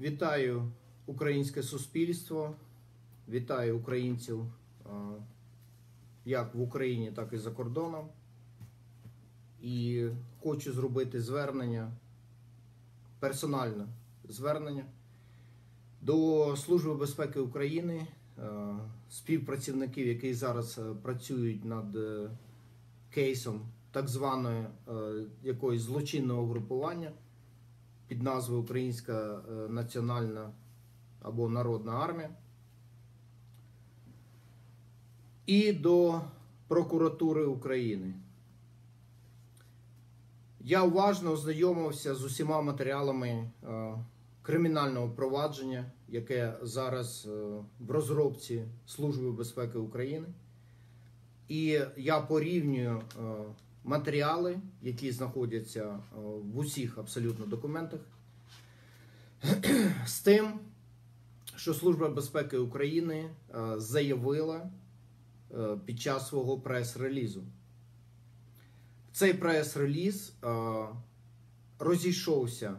Вітаю українське суспільство, вітаю українців як в Україні, так і за кордоном. І хочу зробити звернення, персональне звернення до Служби безпеки України, співпрацівників, які зараз працюють над е, кейсом так званої е, якоїсь злочинного групування під назвою Українська е, національна або Народна армія. І до прокуратури України. Я уважно ознайомився з усіма матеріалами е, кримінального провадження, яке зараз е, в розробці Служби безпеки України. І я порівнюю матеріали, які знаходяться е, в усіх абсолютно документах, з тим, що Служба безпеки України е, заявила е, під час свого прес-релізу. Цей прес-реліз розійшовся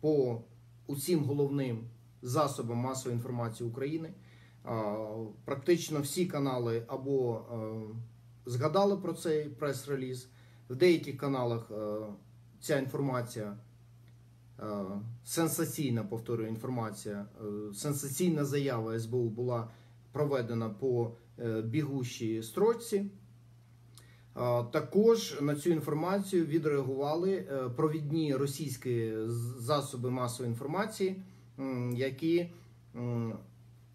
по усім головним засобам масової інформації України. Практично всі канали або згадали про цей прес-реліз. В деяких каналах е, ця інформація е, сенсаційна, повторюю, інформація, е, сенсаційна заява СБУ була проведена по е, бігущій строчці. Е, Також на цю інформацію відреагували е, провідні російські засоби масової інформації, які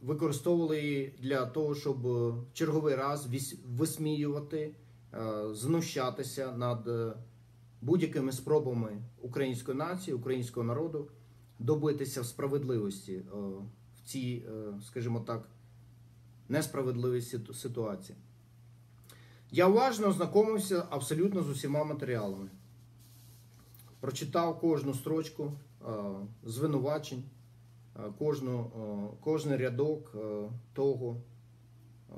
використовували її для того, щоб е, в черговий раз висміювати, е, знущатися над е, будь-якими спробами української нації, українського народу добитися справедливості е, в цій, скажімо так, несправедливій ситуації. Я уважно ознакомився абсолютно з усіма матеріалами. Прочитав кожну строчку звинувачень, кожну, е, кожний рядок е, того, е,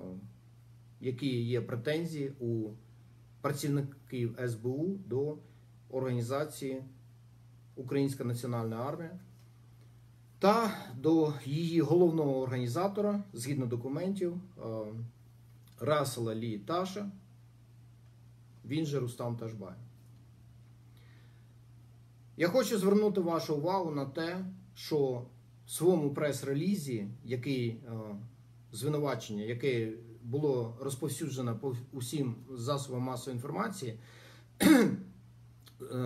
які є претензії у працівників СБУ до організації Українська Національна армія та до її головного організатора, згідно документів, е, Расела Лі Таша, він же Рустам Ташбай. Я хочу звернути вашу увагу на те, що своєму прес-релізі, який е, звинувачення, яке було розповсюджено по усім засобам масової інформації, е,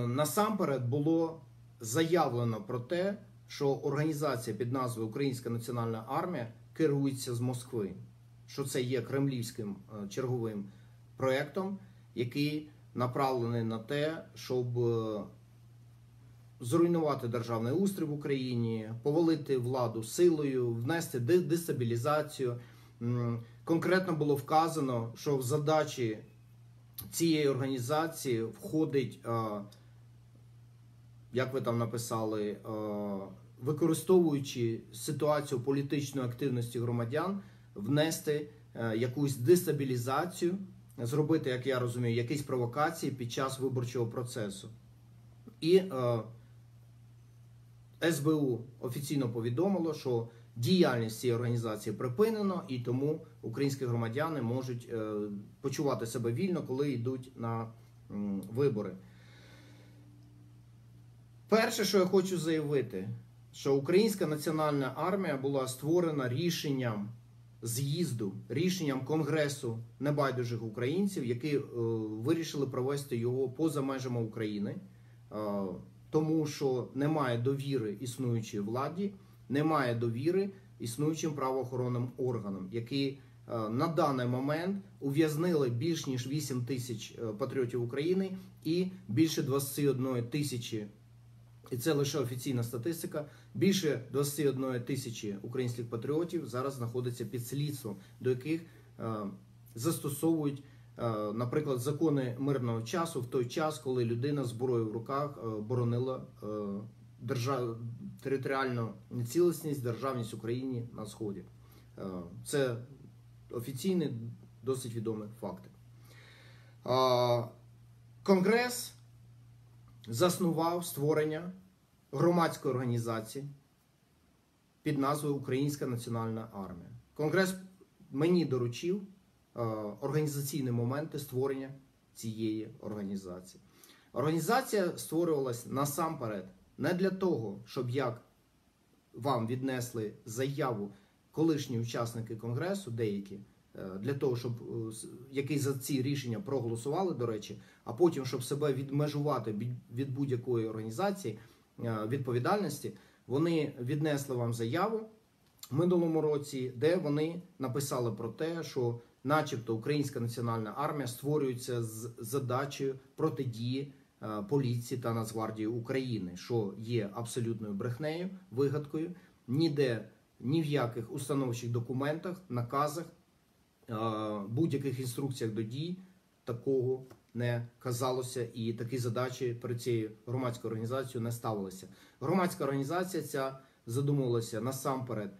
насамперед було заявлено про те, що організація під назвою Українська Національна армія керується з Москви, що це є кремлівським е, черговим проєктом, який направлений на те, щоб зруйнувати державний устрій в Україні, повалити владу силою, внести дестабілізацію. Конкретно було вказано, що в задачі цієї організації входить, е, як ви там написали, е, використовуючи ситуацію політичної активності громадян, внести е, якусь дестабілізацію, зробити, як я розумію, якісь провокації під час виборчого процесу. І СБУ офіційно повідомило, що діяльність цієї організації припинено, і тому українські громадяни можуть е, почувати себе вільно, коли йдуть на вибори. Перше, що я хочу заявити, що Українська національна армія була створена рішенням з'їзду, рішенням Конгресу небайдужих українців, які е, вирішили провести його поза межами України, е, тому що немає довіри існуючій владі, немає довіри існуючим правоохоронним органам, які е, на даний момент ув'язнили більш ніж 8 тисяч е, патріотів України і більше 21 тисячі і це лише офіційна статистика. Більше 21 тисячі українських патріотів зараз знаходиться під слідством, до яких е, застосовують, наприклад, закони мирного часу в той час, коли людина з зброєю в руках е, боронила е, держав... територіальну цілісність, державність України на сході. Е, це офіційні, досить відомі факти. Е, Конгрес заснував створення громадської організації під назвою Українська Національна армія. Конгрес мені доручив е, організаційні моменти створення цієї організації. Організація створювалась насамперед не для того, щоб як вам віднесли заяву колишні учасники конгресу, деякі, е, для того, щоб е, які за ці рішення проголосували, до речі, а потім, щоб себе відмежувати від- будь-якої організації е, відповідальності, вони віднесли вам заяву в минулому році, де вони написали про те, що, начебто, Українська національна армія створюється з задачею протидії е, поліції та Нацгвардії України, що є абсолютною брехнею, вигадкою. Ніде ні в яких установчих документах, наказах, е, будь-яких інструкціях до дій такого не казалося, і такі задачі перед цією громадською організацією не ставилися. Громадська організація ця задумувалася насамперед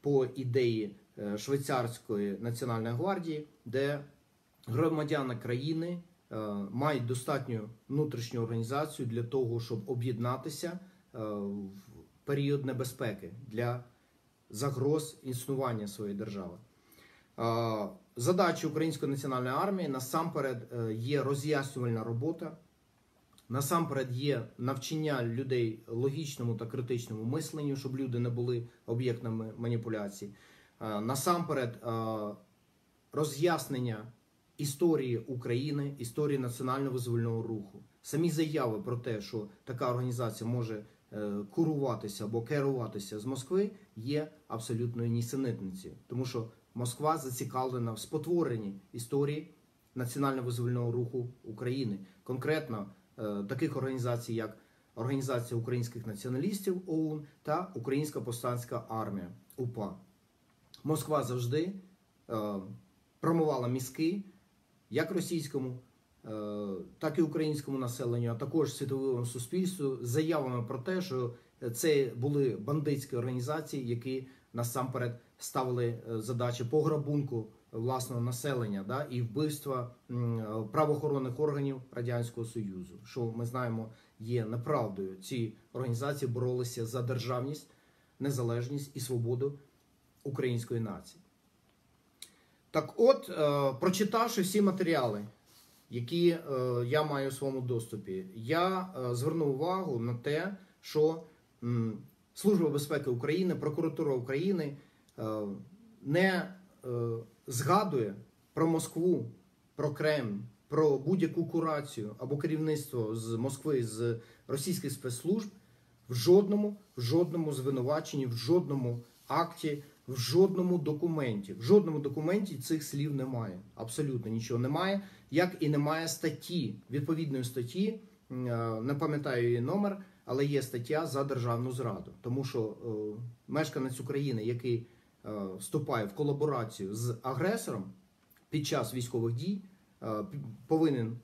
по ідеї швейцарської національної гвардії, де громадяни країни е, мають достатню внутрішню організацію для того, щоб об'єднатися е, в період небезпеки для загроз існування своєї держави. Е, Задача Української національної армії насамперед е, є роз'яснювальна робота, насамперед є навчання людей логічному та критичному мисленню, щоб люди не були об'єктами маніпуляцій. Е, Насамперед е, роз'яснення історії України, історії національно-визвольного руху. Самі заяви про те, що така організація може е, куруватися або керуватися з Москви, є абсолютною нісенітницею, тому що Москва зацікавлена в спотворенні історії національно-визвольного руху України, конкретно таких організацій, як Організація українських націоналістів ОУН та Українська повстанська армія УПА. Москва завжди е, промивала мізки як російському, е, так і українському населенню, а також світовому суспільству заявами про те, що це були бандитські організації, які насамперед ставили е, задачі пограбунку власного населення да, і вбивства правоохоронних органів Радянського Союзу, що ми знаємо є неправдою. Ці організації боролися за державність, незалежність і свободу української нації. Так от, е, прочитавши всі матеріали, які е, я маю у своєму доступі, я е, звернув увагу на те, що Служба безпеки України, прокуратура України не згадує про Москву, про Кремль, про будь-яку курацію або керівництво з Москви з російських спецслужб в жодному, в жодному звинуваченні, в жодному акті, в жодному документі. В жодному документі цих слів немає. Абсолютно нічого немає. Як і немає статті, відповідної статті, е, не пам'ятаю її номер, але є стаття за державну зраду. Тому що е, мешканець України, який е, вступає в колаборацію з агресором під час військових дій, повинен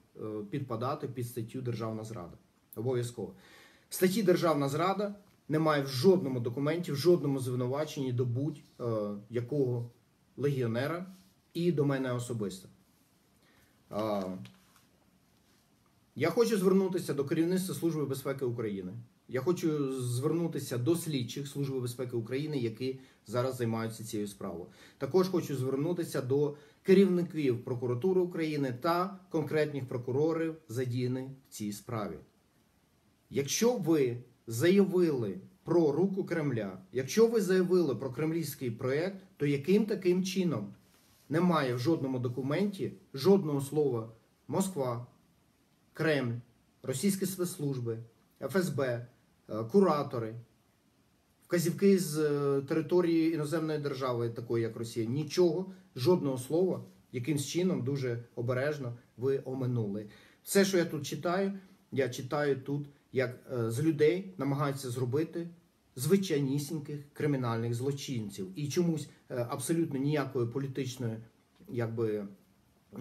підпадати під статтю державна зрада. Обов'язково. Статті державна зрада немає в жодному документі, в жодному звинуваченні до будь-якого легіонера і до мене особисто. Я хочу звернутися до керівництва Служби безпеки України. Я хочу звернутися до слідчих Служби безпеки України, які зараз займаються цією справою. Також хочу звернутися до керівників прокуратури України та конкретних прокурорів, задіяних в цій справі. Якщо ви заявили про руку Кремля, якщо ви заявили про кремлівський проєкт, то яким таким чином? Немає в жодному документі жодного слова Москва, Кремль, російські спецслужби, ФСБ, е, куратори, вказівки з е, території іноземної держави, такої як Росія, нічого, жодного слова, якимсь чином дуже обережно ви оминули. Все, що я тут читаю, я читаю тут, як е, з людей намагаються зробити звичайнісіньких кримінальних злочинців. І чомусь е, абсолютно ніякої політичної якби,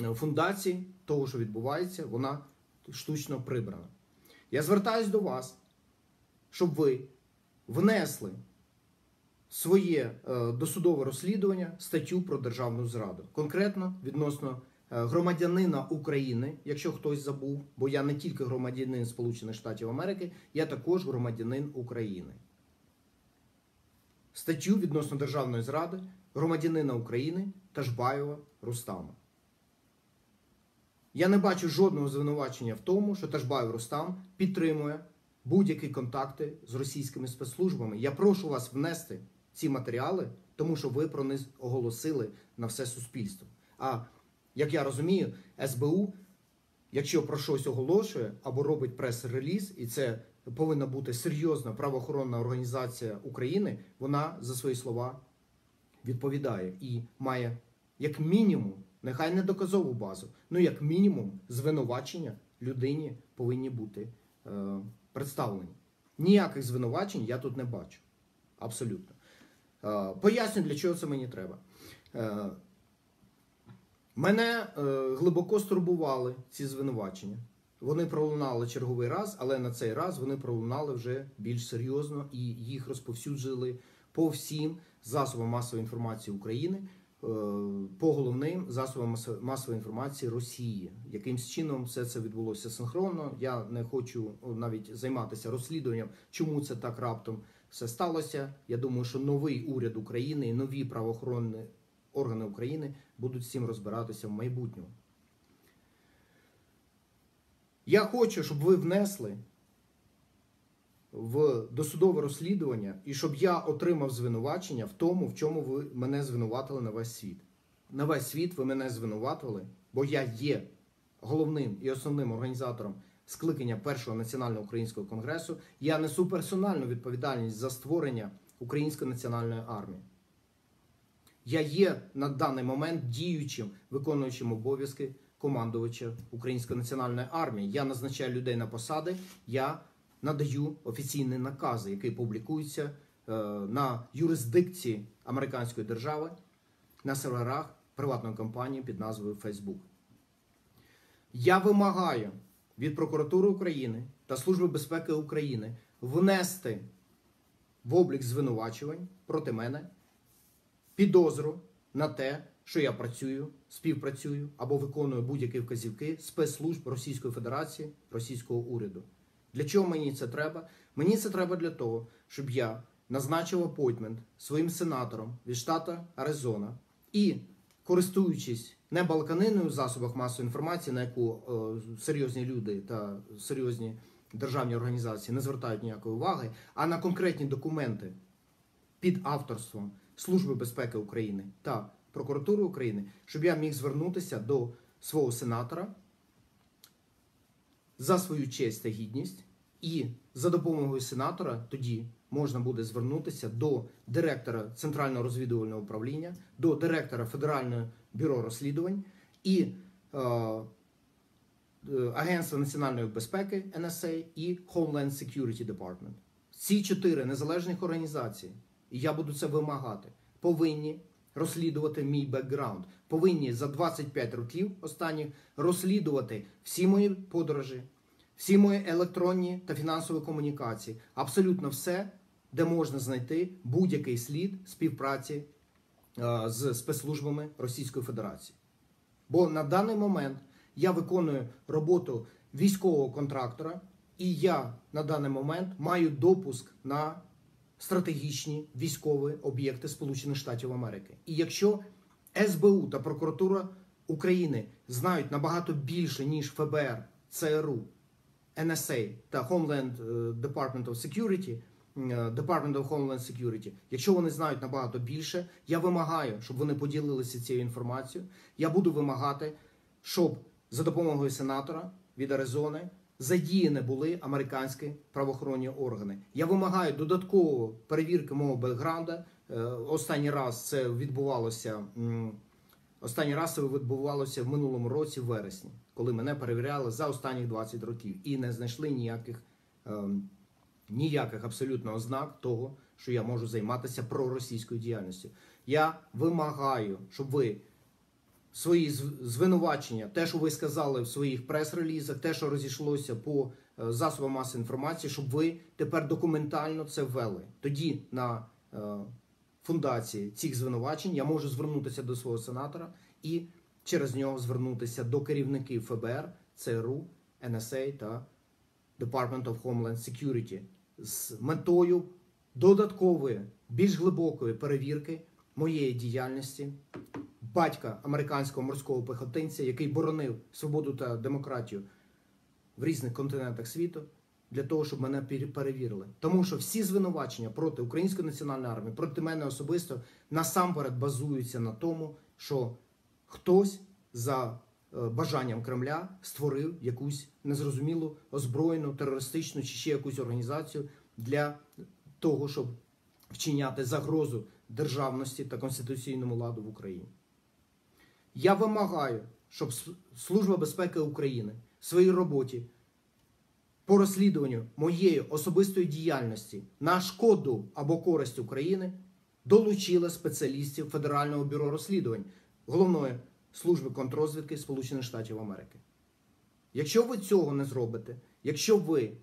е, фундації того, що відбувається, вона штучно прибрана. Я звертаюсь до вас, щоб ви внесли своє досудове розслідування статтю про державну зраду, конкретно відносно громадянина України, якщо хтось забув, бо я не тільки громадянин Сполучених Штатів Америки, я також громадянин України. статтю відносно державної зради громадянина України Ташбаєва Рустама. Я не бачу жодного звинувачення в тому, що Ташбаєв Рустам підтримує будь-які контакти з російськими спецслужбами. Я прошу вас внести ці матеріали, тому що ви про них оголосили на все суспільство. А як я розумію, СБУ, якщо про щось оголошує або робить прес-реліз, і це повинна бути серйозна правоохоронна організація України, вона за свої слова відповідає і має як мінімум, нехай не доказову базу, ну як мінімум звинувачення людині повинні бути е, представлені. Ніяких звинувачень я тут не бачу. Абсолютно. Е, поясню, для чого це мені треба. Е, мене е, глибоко стурбували ці звинувачення. Вони пролунали черговий раз, але на цей раз вони пролунали вже більш серйозно і їх розповсюджили по всім засобам масової інформації України, е, по головним засобам масової інформації Росії. Якимсь чином все це відбулося синхронно. Я не хочу навіть займатися розслідуванням, чому це так раптом все сталося. Я думаю, що новий уряд України і нові правоохоронні органи України будуть з цим розбиратися в майбутньому. Я хочу, щоб ви внесли в досудове розслідування і щоб я отримав звинувачення в тому, в чому ви мене звинуватили на весь світ. На весь світ ви мене звинуватили, бо я є головним і основним організатором скликання першого національного українського конгресу. Я несу персональну відповідальність за створення Української національної армії. Я є на даний момент діючим виконуючим обов'язки командувача Української національної армії. Я назначаю людей на посади, я надаю офіційні накази, які публікуються е, на юрисдикції американської держави на серверах приватної компанії під назвою Facebook. Я вимагаю від прокуратури України та Служби безпеки України внести в облік звинувачувань проти мене підозру на те, що я працюю, співпрацюю або виконую будь-які вказівки спецслужб Російської Федерації, російського уряду. Для чого мені це треба? Мені це треба для того, щоб я назначив апойтмент своїм сенатором від штату Аризона і, користуючись не балканиною в засобах масової інформації, на яку е, серйозні люди та серйозні державні організації не звертають ніякої уваги, а на конкретні документи під авторством Служби безпеки України та прокуратури України, щоб я міг звернутися до свого сенатора за свою честь та гідність, і за допомогою сенатора тоді можна буде звернутися до директора Центрального розвідувального управління, до директора Федерального бюро розслідувань і е, е, Агентства національної безпеки NSA і Homeland Security Department. Ці чотири незалежних організації, і я буду це вимагати, повинні розслідувати мій бекграунд, повинні за 25 років останніх розслідувати всі мої подорожі, всі мої електронні та фінансові комунікації, абсолютно все, де можна знайти будь-який слід співпраці е, з спецслужбами Російської Федерації. Бо на даний момент я виконую роботу військового контрактора, і я на даний момент маю допуск на стратегічні військові об'єкти Сполучених Штатів Америки. І якщо СБУ та прокуратура України знають набагато більше, ніж ФБР, ЦРУ, NSA та Homeland е, Department of Security, е, Department of Homeland Security, якщо вони знають набагато більше, я вимагаю, щоб вони поділилися цією інформацією. Я буду вимагати, щоб за допомогою сенатора від Аризони задіяні були американські правоохоронні органи. Я вимагаю додатково перевірки мого бекграунда. Е, Останній раз це відбувалося. Останній раз це відбувалося в минулому році, в вересні, коли мене перевіряли за останні 20 років і не знайшли ніяких, ем, ніяких абсолютно ознак того, що я можу займатися проросійською діяльністю. Я вимагаю, щоб ви свої звинувачення, те, що ви сказали в своїх прес-релізах, те, що розійшлося по е, засобам масової інформації, щоб ви тепер документально це ввели. Тоді на е, фундації цих звинувачень я можу звернутися до свого сенатора і через нього звернутися до керівників ФБР, ЦРУ, NSA та Department of Homeland Security з метою додаткової, більш глибокої перевірки моєї діяльності, батька американського морського пехотинця, який боронив свободу та демократію в різних континентах світу, для того, щоб мене пер- перевірили. Тому що всі звинувачення проти української національної армії, проти мене особисто, насамперед базуються на тому, що хтось за е, бажанням Кремля створив якусь незрозумілу озброєну терористичну чи ще якусь організацію для того, щоб вчиняти загрозу державності та конституційному ладу в Україні. Я вимагаю, щоб Служба безпеки України в своїй роботі по розслідуванню моєї особистої діяльності на шкоду або користь України долучила спеціалістів Федерального бюро розслідувань головної служби контррозвідки Сполучених Штатів Америки. Якщо ви цього не зробите, якщо ви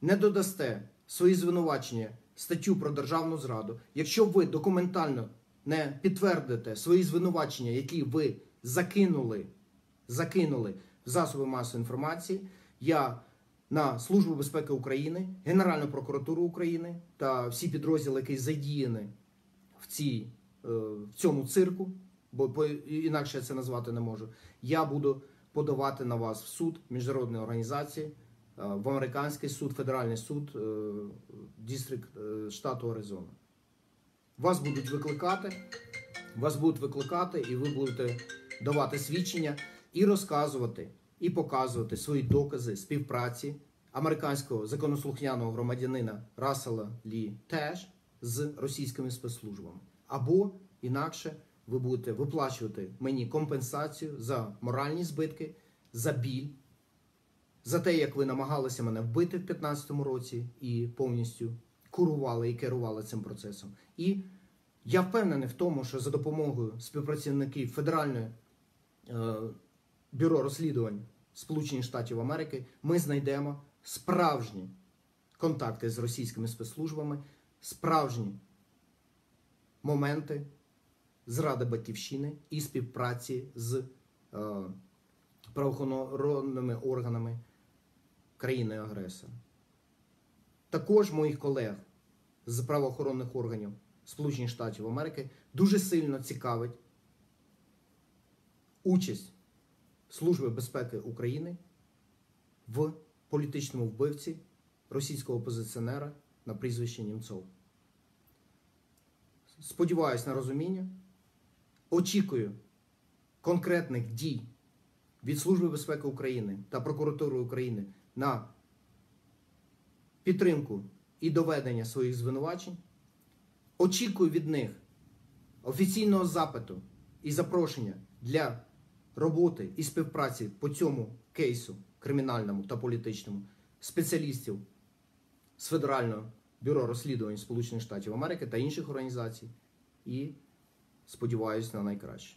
не додасте свої звинувачення статтю про державну зраду, якщо ви документально не підтвердите свої звинувачення, які ви закинули, закинули в засоби масової інформації, я на Службу безпеки України, Генеральну прокуратуру України та всі підрозділи, які задіяні в, цій, е, в цьому цирку, бо інакше я це назвати не можу. Я буду подавати на вас в суд міжнародної організації, в американський суд, федеральний суд, е, дистрикт е, штату Аризона. Вас будуть викликати, вас будуть викликати, і ви будете давати свідчення і розказувати, і показувати свої докази співпраці американського законослухняного громадянина Рассела Лі теж з російськими спецслужбами. Або інакше ви будете виплачувати мені компенсацію за моральні збитки, за біль, за те, як ви намагалися мене вбити в 2015 році і повністю курували і керували цим процесом. І я впевнений в тому, що за допомогою співпрацівників Федеральної е, бюро розслідувань Сполучених Штатів Америки ми знайдемо справжні контакти з російськими спецслужбами, справжні моменти зради батьківщини і співпраці з е, правоохоронними органами країни-агресора. Також моїх колег з правоохоронних органів Сполучених Штатів Америки дуже сильно цікавить участь Служби безпеки України в політичному вбивці російського опозиціонера на прізвище Німцов. Сподіваюсь на розуміння. Очікую конкретних дій від Служби безпеки України та прокуратури України на підтримку і доведення своїх звинувачень. Очікую від них офіційного запиту і запрошення для роботи і співпраці по цьому кейсу кримінальному та політичному спеціалістів з Федерального бюро розслідувань Сполучених Штатів Америки та інших організацій. І сподіваюся на найкраще.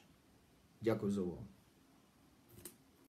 Дякую за увагу.